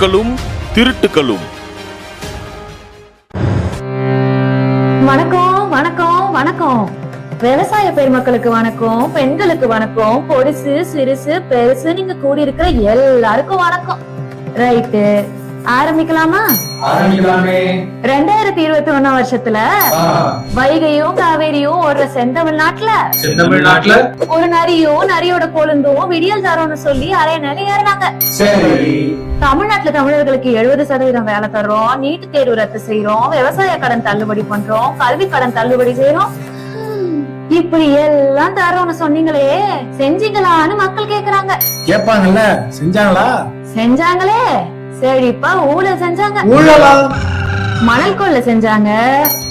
திமுகவின் திருட்டுகளும். வணக்கம் வணக்கம் வணக்கம். விவசாய பெருமக்களுக்கு வணக்கம் பெண்களுக்கு வணக்கம். பொடிசு சிறுசு பெருசு நீங்க கூடி இருக்கிற எல்லாருக்கும் வணக்கம். ரைட்டு. ஆரம்பிக்கலாமா? ஆரம்பிக்கலாமே. ரெண்டாயிரத்தி இருபத்தி ஒண்ணாம் வருஷத்துல வைகையும் காவேரியும் ஒரு செந்தமிழ்நாட்டுல செந்தமிழ்நாட்டுல? ஒரு நரியும் நரியோட கொழுந்தும் விடியல் தரோம்னு சொல்லி அரைய நிலை ஏறினாங்க. தமிழ்நாட்டுல தமிழர்களுக்கு எழுபது சதவீதம் வேலை தர்றோம் நீட்டு தேர்வு ரத்து செய்யறோம் விவசாய கடன் தள்ளுபடி பண்றோம் கல்வி கடன் தள்ளுபடி செய்யறோம் இப்படி எல்லாம் தரோம்னு சொன்னீங்களே செஞ்சீங்களான்னு மக்கள் கேக்குறாங்க. கேட்பாங்கல்ல செஞ்சாங்களா? செஞ்சாங்களே. செழிப்பா ஊழல் செஞ்சாங்க. ஊழலா? மணல் கொள்ளை செஞ்சாங்க.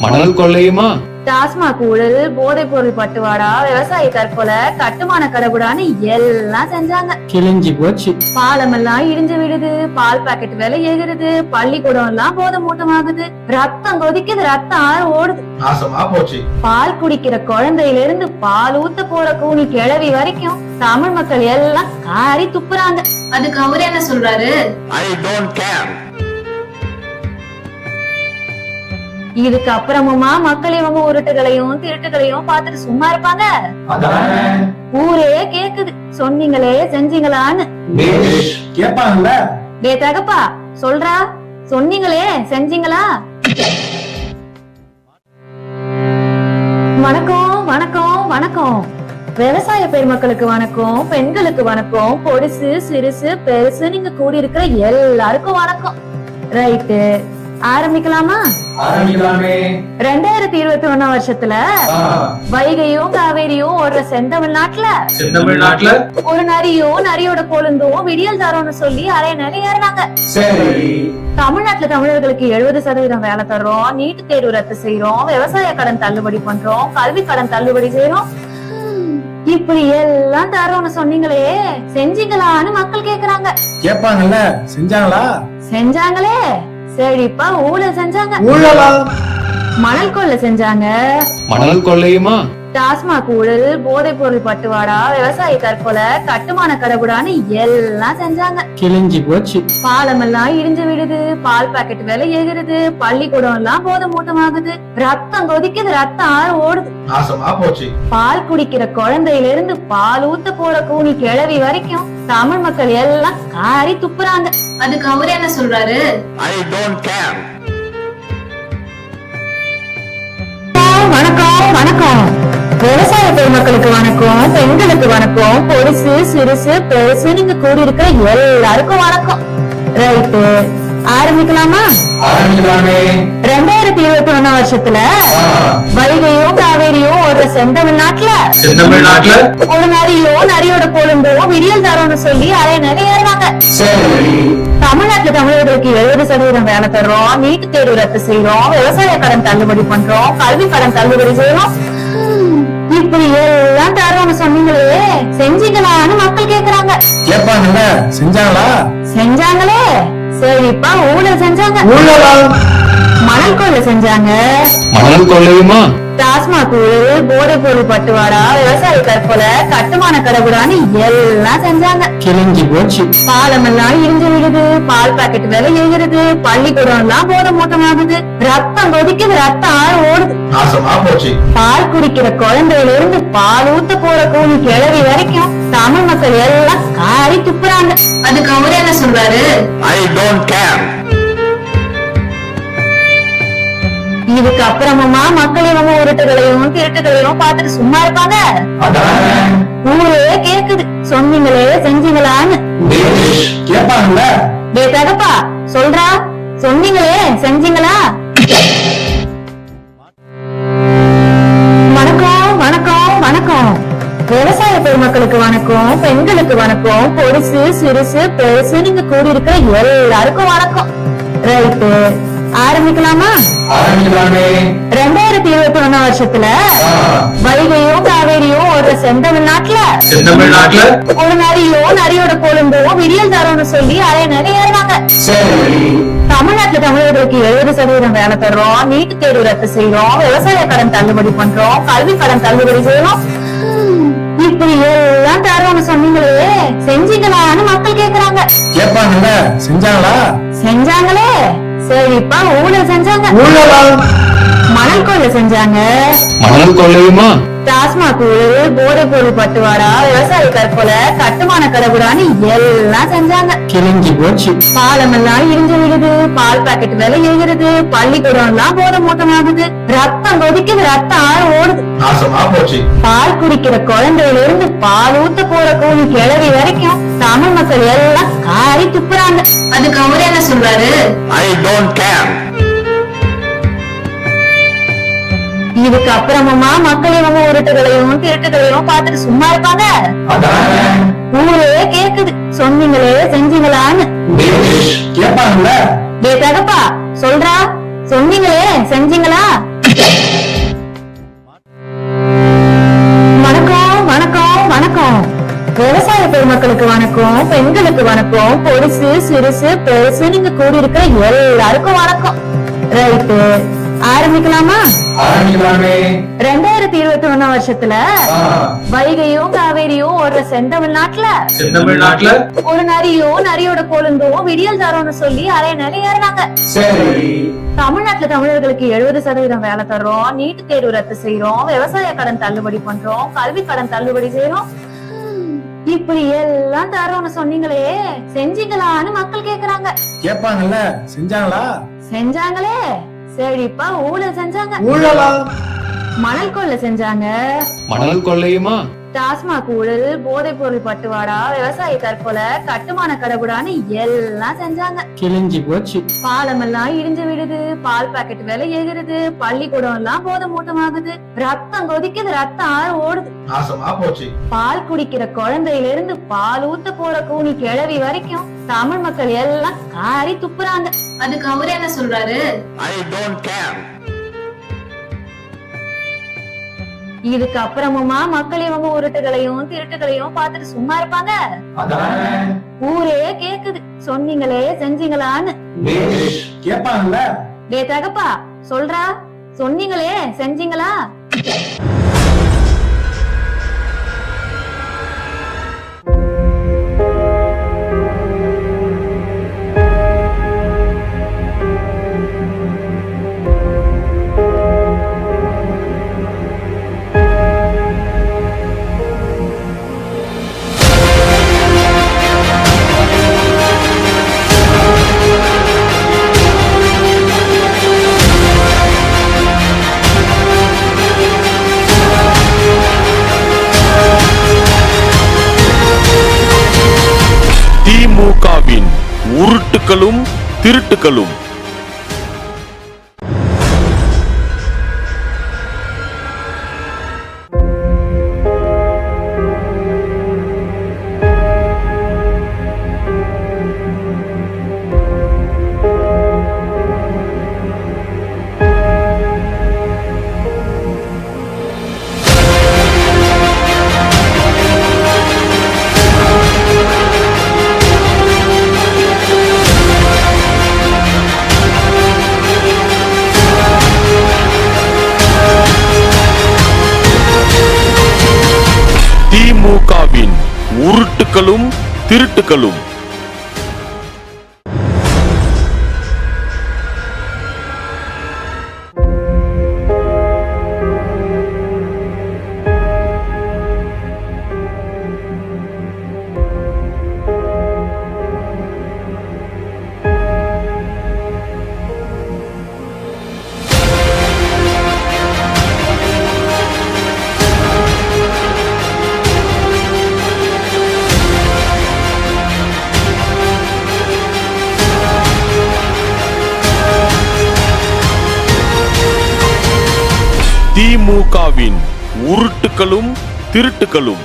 மணல் கொள்ளையுமா? டாஸ்மாக் ஊழல் போதைப் பொருள் பட்டுவாடா விவசாய தற்கொலை கட்டுமான கடவுடான்னு எல்லாம் செஞ்சாங்க. கிழிஞ்சி போச்சு. பாலம் எல்லாம் இடிஞ்சு விடுது பால் பாக்கெட் விலை ஏறுது பள்ளிக்கூடம் எல்லாம் போத மூட்டமாகுது ரத்தம் கொதிக்குது ரத்தம் ஆறு ஓடுது. நாசமா போச்சு. பால் குடிக்கிற குழந்தையில இருந்து பால் ஊத்த போற கூனி கிழவி வரைக்கும் தமிழ் மக்கள் எல்லாம் காரி துப்புறாங்க. அதுக்கு அவரு என்ன சொல்றாரு? ஐ டோன்ட் கேர் இதுக்கு அப்புறமுமா மக்கள் இவங்க உருட்டுகளையும் திருட்டுகளையும் பார்த்துட்டு சும்மா இருப்பாங்க. ஊரே கேக்குது. சொன்னீங்களே செஞ்சீங்களான்னு. பேஷ். கேட்பாங்கல்ல டே தகப்பா சொல்றா. சொன்னீங்களே செஞ்சீங்களா? வணக்கம் வணக்கம் வணக்கம். விவசாய பெருமக்களுக்கு வணக்கம் பெண்களுக்கு வணக்கம். பொடிசு சிறுசு பெருசு நீங்க கூடி இருக்கிற எல்லாருக்கும் வணக்கம். ரைட்டு. ஆரம்பிக்கலாமா? ரெண்டாயிரத்தி இருபத்தி ஒண்ணாம் வருஷத்துல வைகையும் காவேரியும் ஒரு செந்தமிழ்நாட்டுல செந்தமிழ்நாட்டுல? ஒரு நரியும் நரியோட கொழுந்தும் விடியல் தரோம்னு சொல்லி அரைய நிலை ஏறினாங்க. தமிழ்நாட்டுல தமிழர்களுக்கு எழுபது சதவீதம் வேலை தர்றோம் நீட்டு தேர்வு ரத்து செய்யறோம் விவசாய கடன் தள்ளுபடி பண்றோம் கல்வி கடன் தள்ளுபடி செய்யறோம் இப்படி எல்லாம் தரோம்னு சொன்னீங்களே செஞ்சீங்களான்னு மக்கள் கேக்குறாங்க. கேட்பாங்கல்ல செஞ்சாங்களா? செஞ்சாங்களே. செழிப்பா ஊழல் செஞ்சாங்க. ஊழலா? மணல் கொள்ளை செஞ்சாங்க. மணல் கொள்ளையுமா? டாஸ்மாக் ஊழல் போதைப் பொருள் பட்டுவாடா விவசாய தற்கொலை கட்டுமான கடவுடான்னு எல்லாம் செஞ்சாங்க. கிழிஞ்சி போச்சு. பாலம் எல்லாம் இடிஞ்சு விடுது பால் பாக்கெட் விலை ஏறுது பள்ளிக்கூடம் எல்லாம் போத மூட்டமாகுது ரத்தம் கொதிக்குது ரத்தம் ஆறு ஓடுது. நாசமா போச்சு. பால் குடிக்கிற குழந்தையில இருந்து பால் ஊத்த போற கூனி கிழவி வரைக்கும் தமிழ் மக்கள் எல்லாம் காரி துப்புறாங்க. அதுக்கு அவரு என்ன சொல்றாரு? ஐ டோன்ட் கேர் விவசாய பெருமக்களுக்கு வணக்கம். பெண்களுக்கு வணக்கம். பொடிசு சிறுசு பெருசு நீங்க கூடி இருக்கிற எல்லாருக்கும் வணக்கம். ரைட்டு. ஆரம்பிக்கலாமா? ரெண்டாயிரத்தி இருபத்தி ஒண்ணாம் வருஷத்துல வைகையும் காவேரியும் ஒரு செந்தமிழ்நாட்டுல. செந்தமிழ்நாட்டுல? ஒரு நரியும் நரியோட கொழுந்தும் விடியல் தரோம்னு சொல்லி அரைய நிலை ஏறினாங்க சரி. தமிழ்நாட்டுல தமிழர்களுக்கு எழுபது சதவீதம் வேலை தர்றோம். நீட்டு தேர்வு ரத்து செய்யறோம் விவசாய கடன் தள்ளுபடி பண்றோம். கல்வி கடன் தள்ளுபடி செய்யறோம் இப்படி எல்லாம் தரோம்னு சொன்னீங்களே செஞ்சீங்களான்னு மக்கள் கேக்குறாங்க. கேட்பாங்கல்ல செஞ்சாங்களா? செஞ்சாங்களே. செழிப்பா ஊழல் செஞ்சாங்க. ஊழலா? மணல் கொள்ளை செஞ்சாங்க. மணல் கொள்ளையுமா டாஸ்மாக் ஊழல் போதைப் பொருள் பட்டுவாடா விவசாய தற்கொலை கட்டுமான கடவுடான்னு எல்லாம் செஞ்சாங்க. கிழிஞ்சி போச்சு. பாலம் எல்லாம் இடிஞ்சு விடுது பால் பாக்கெட் விலை ஏறுது பள்ளிக்கூடம் எல்லாம் போத மூட்டமாகுது ரத்தம் கொதிக்குது ரத்தம் ஆறு ஓடுது. பால் குடிக்கிற குழந்தையில இருந்து பால் ஊத்த போற கூனி கிழவி வரைக்கும் தமிழ் மக்கள் எல்லாம் காரி துப்புறாங்க. அதுக்கு அவரு என்ன சொல்றாரு? ஐ டோன்ட் கேர் இதுக்கு அப்புறமா மக்கள் இவங்க உருட்டுகளையும் திருட்டுகளையும் பார்த்துட்டு சும்மா இருப்பாங்க. ஊரே கேக்குது. சொன்னீங்களே செஞ்சீங்களான்னு. டே தகப்பா சொல்றா. சொன்னீங்களே செஞ்சீங்களா? வணக்கம் வணக்கம் வணக்கம். விவசாய பெருமக்களுக்கு வணக்கம் பெண்களுக்கு வணக்கம். பொடிசு சிறுசு பெருசு நீங்க கூடி இருக்கிற எல்லாருக்கும் வணக்கம். ரைட்டு. ஆரம்பிக்கலாமே? ரெண்டாயிரத்தி இருபத்தி ஒண்ணாம் வருஷத்துல வைகையும் காவேரியும் ஒரு செந்தமிழ்நாட்டுல. செந்தமிழ்நாட்டுல? ஒரு நரியும் நரியோட கொழுந்தும் விடியல் தரோம்னு சொல்லி அரைய நிலை ஏறினாங்க தமிழ்நாட்டுல தமிழர்களுக்கு எழுபது சதவீதம் வேலை தர்றோம் நீட்டு தேர்வு ரத்து செய்யறோம் விவசாய கடன் தள்ளுபடி பண்றோம் கல்வி கடன் தள்ளுபடி செய்யறோம் இப்படி எல்லாம் தரோம்னு சொன்னீங்களே செஞ்சீங்களான்னு மக்கள் கேக்குறாங்க. கேட்பாங்கல்ல செஞ்சாங்களா? செஞ்சாங்களே. சரிப்பா ஊழல் செஞ்சாங்க. ஊழலா? மணல் கொள்ளை செஞ்சாங்க. மணல் கொள்ளையுமா டாஸ்மாக் ஊழல் போதைப் பொருள் பட்டுவாடா? விவசாய தற்கொலை கட்டுமான கடவுடான்னு எல்லாம் செஞ்சாங்க. கிழிஞ்சி போச்சு. பாலம் எல்லாம் இடிஞ்சு விடுது பால் பாக்கெட் விலை ஏறுது. பள்ளிக்கூடம் எல்லாம் போத மூட்டமாகுது. ரத்தம் கொதிக்குது. ரத்தம் ஆறு ஓடுது. பால் குடிக்கிற குழந்தையில இருந்து பால் ஊத்த போற கூலி கிழவி வரைக்கும் தமிழ் மக்கள் எல்லாம் காரி துப்புறாங்க. அதுக்கு அவரு என்ன சொல்றாரு? I don't care. இதுக்கு அப்புறமா மக்கள் இவங்க உருட்டுகளையும் திருட்டுகளையும் பார்த்துட்டு சும்மா இருப்பாங்க. ஊரே கேக்குது. சொன்னீங்களே செஞ்சீங்களான்னு. டே தகப்பா சொல்றா. சொன்னீங்களே செஞ்சீங்களா? வணக்கம் வணக்கம் வணக்கம். விவசாய பெருமக்களுக்கு வணக்கம் பெண்களுக்கு வணக்கம். பொடிசு சிறுசு பெருசு நீங்க கூடி இருக்கிற எல்லாருக்கும் வணக்கம். ரைட்டு. ஆரம்பிக்கலாமே? ரெண்டாயிரத்தி இருபத்தி ஒண்ணாம் வருஷத்துல வைகையும் காவேரியும் ஒரு செந்தமிழ்நாட்டுல செந்தமிழ்நாட்டுல? ஒரு நரியும் நரியோட கொழுந்தும் விடியல் தரோம்னு சொல்லி அரைய நிலை ஏறினாங்க. தமிழ்நாட்டுல தமிழர்களுக்கு எழுபது சதவீதம் வேலை தர்றோம் நீட்டு தேர்வு ரத்து செய்யறோம் விவசாய கடன் தள்ளுபடி பண்றோம் கல்வி கடன் தள்ளுபடி செய்யறோம் இப்படி எல்லாம் தரோம்னு சொன்னீங்களே செஞ்சீங்களான்னு மக்கள் கேக்குறாங்க. கேட்பாங்கல்ல செஞ்சாங்களா? செஞ்சாங்களே. சரிப்பா ஊழல் செஞ்சாங்க. ஊழலா? மணல் கொள்ளை செஞ்சாங்க. மணல் கொள்ளையுமா? டாஸ்மாக் ஊழல் போதைப் பொருள் பட்டுவாடா விவசாய தற்கொலை கட்டுமான கடவுடான்னு எல்லாம் செஞ்சாங்க. கிழிஞ்சி போச்சு. பாலம் எல்லாம் இடிஞ்சு விடுது பால் பாக்கெட் விலை ஏறுது பள்ளிக்கூடம் எல்லாம் போத மூட்டமாகுது ரத்தம் கொதிக்குது ரத்தம் ஆறு ஓடுது. நாசமா போச்சு. பால் குடிக்கிற குழந்தையில இருந்து பால் ஊத்த போற கூனி கிழவி வரைக்கும் தமிழ் மக்கள் எல்லாம் காரி துப்புறாங்க. அதுக்கு அவரு என்ன சொல்றாரு? I don't care. இதுக்கு அப்புறமுமா மக்கள் இவங்க உருட்டுகளையும் திருட்டுகளையும் பார்த்துட்டு சும்மா இருப்பாங்க? ஊரே கேக்குது. சொன்னீங்களே செஞ்சீங்களான்னு. டே தகப்பா சொல்றா. சொன்னீங்களே செஞ்சீங்களா? திருட்டுகளும் உருட்டுகளும் திருட்டுகளும். உருட்டுகளும் திருட்டுகளும்.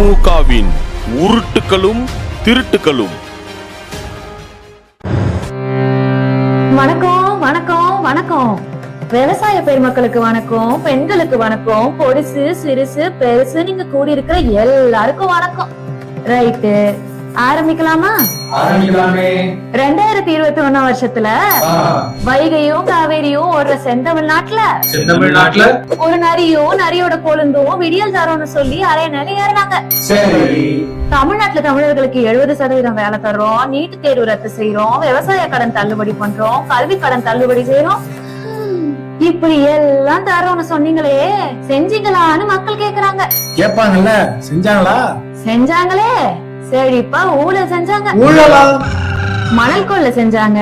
திமுகவின் உருட்டுகளும் திருட்டுகளும் வணக்கம் வணக்கம் வணக்கம். விவசாய பெருமக்களுக்கு வணக்கம் பெண்களுக்கு வணக்கம். பொடிசு சிறுசு பெருசு நீங்க கூடி இருக்கிற எல்லாருக்கும் வணக்கம். ரைட்டு. ஆரம்பிக்கலாமா? ஆரம்பிக்கலாமே. ரெண்டாயிரத்தி இருபத்தி ஒண்ணாம் வருஷத்துல வைகையும் காவேரியும் ஒரு செந்தமிழ்நாட்டுல செந்தமிழ்நாட்டுல? ஒரு நரியும் நரியோட கொழுந்தும் விடியல் தரோம்னு சொல்லி அரைய நிலை ஏறினாங்க. தமிழ்நாட்டுல தமிழர்களுக்கு எழுபது சதவீதம் வேலை தர்றோம் நீட்டு தேர்வு ரத்து செய்யறோம் விவசாய கடன் தள்ளுபடி பண்றோம் கல்வி கடன் தள்ளுபடி செய்யறோம் இப்படி எல்லாம் தரோம்னு சொன்னீங்களே செஞ்சீங்களான்னு மக்கள் கேக்குறாங்க. கேட்பாங்கல்ல செஞ்சாங்களா? செஞ்சாங்களே. செழிப்பா ஊழல் செஞ்சாங்க. ஊழலா? மணல் கொள்ளை செஞ்சாங்க.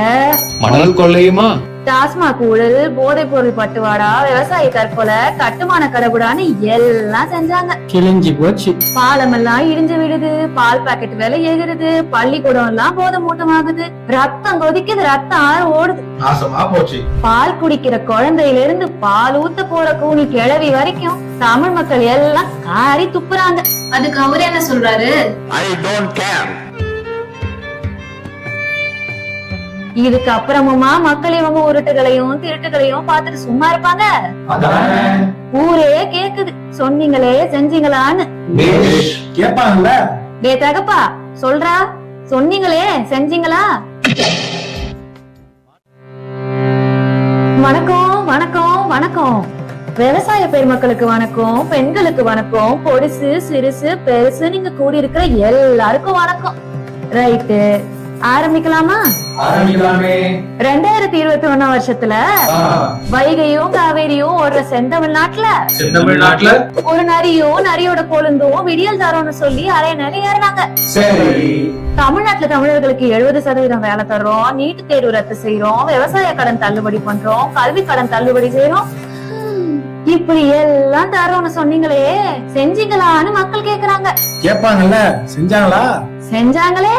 மணல் கொள்ளையுமா? டாஸ்மாக் ஊழல் போதைப் பொருள் பட்டுவாடா விவசாய தற்கொலை கட்டுமான கடவுடான்னு எல்லாம் செஞ்சாங்க. கிழிஞ்சு போச்சு. பாலம் எல்லாம் இடிஞ்சு விடுது பால் பாக்கெட் விலை ஏறுது பள்ளிக்கூடம் எல்லாம் போத மூட்டமாகுது ரத்தம் கொதிக்குது ரத்தம் ஆறு ஓடுது. நாசமா போச்சு. பால் குடிக்கிற குழந்தையில இருந்து பால் ஊத்த போற கூனி கிழவி வரைக்கும் தமிழ் மக்கள் எல்லாம் காரி துப்புறாங்க. அதுக்கு அவரு என்ன சொல்றாரு? இதுக்கு அப்புறமுமா மக்கள் இவங்க உருட்டுகளையும் திருட்டுகளையும் பார்த்துட்டு சும்மா இருப்பாங்க. ஊரே கேக்குது. சொன்னீங்களே செஞ்சீங்களான்னு. டே தகப்பா சொல்றா. சொன்னீங்களே செஞ்சீங்களா? வணக்கம் வணக்கம் வணக்கம். விவசாய பெருமக்களுக்கு வணக்கம் பெண்களுக்கு வணக்கம். பொடிசு சிறுசு பெருசு நீங்க கூடி இருக்கிற எல்லாருக்கும் வணக்கம். ரைட்டு. ஆரம்பிக்கலாமா? ரெண்டாயிரத்தி இருபத்தி ஒண்ணாம் வருஷத்துல வைகையும் காவேரியும் ஒரு செந்தமிழ்நாட்டுல செந்தமிழ்நாட்டுல? ஒரு நரியும் நரியோட கொழுந்தும் விடியல் தரோம்னு சொல்லி அரைய நிலை ஏறினாங்க. தமிழ்நாட்டுல தமிழர்களுக்கு எழுபது சதவீதம் வேலை தர்றோம் நீட்டு தேர்வு ரத்து செய்யறோம் விவசாய கடன் தள்ளுபடி பண்றோம் கல்வி கடன் தள்ளுபடி செய்யறோம் இப்படி எல்லாம் தரோம்னு சொன்னீங்களே செஞ்சீங்களான்னு மக்கள் கேக்குறாங்க. கேட்பாங்கல்ல செஞ்சாங்களா? செஞ்சாங்களே.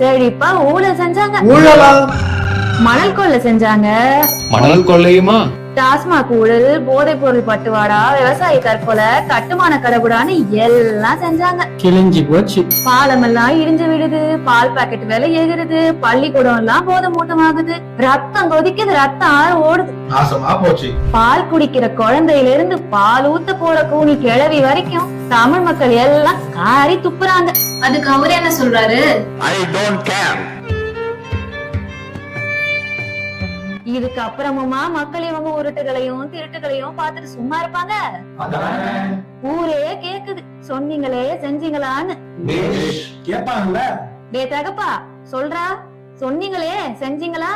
செழிப்பா ஊழல் செஞ்சாங்க. ஊழலா? மணல் கொள்ளை செஞ்சாங்க. மணல் கொள்ளையுமா? டாஸ்மாக் ஊழல் போதைப் பொருள் பட்டுவாடா விவசாய தற்கொலை கட்டுமான கடவுடான்னு எல்லாம் செஞ்சாங்க. கிழிஞ்சு போச்சு. பாலம் எல்லாம் இடிஞ்சு விடுது பால் பாக்கெட் விலை ஏறுது பள்ளிக்கூடம் எல்லாம் போத மூட்டமாகுது ரத்தம் கொதிக்குது ரத்தம் ஆறு ஓடுது. நாசமா போச்சு. பால் குடிக்கிற குழந்தையில இருந்து பால் ஊத்த போற கூனி கிழவி வரைக்கும் தமிழ் மக்கள் எல்லாம் காரி துப்புறாங்க. அதுக்கு அவரு என்ன சொல்றாரு? இதுக்கு அப்புறமுமா மக்கள் இவங்க உருட்டுகளையும் திருட்டுகளையும் பார்த்துட்டு சும்மா இருப்பாங்க? ஊரே கேக்குது. சொன்னீங்களே செஞ்சீங்களான்னு. டே தகப்பா சொல்றா. சொன்னீங்களே செஞ்சீங்களா?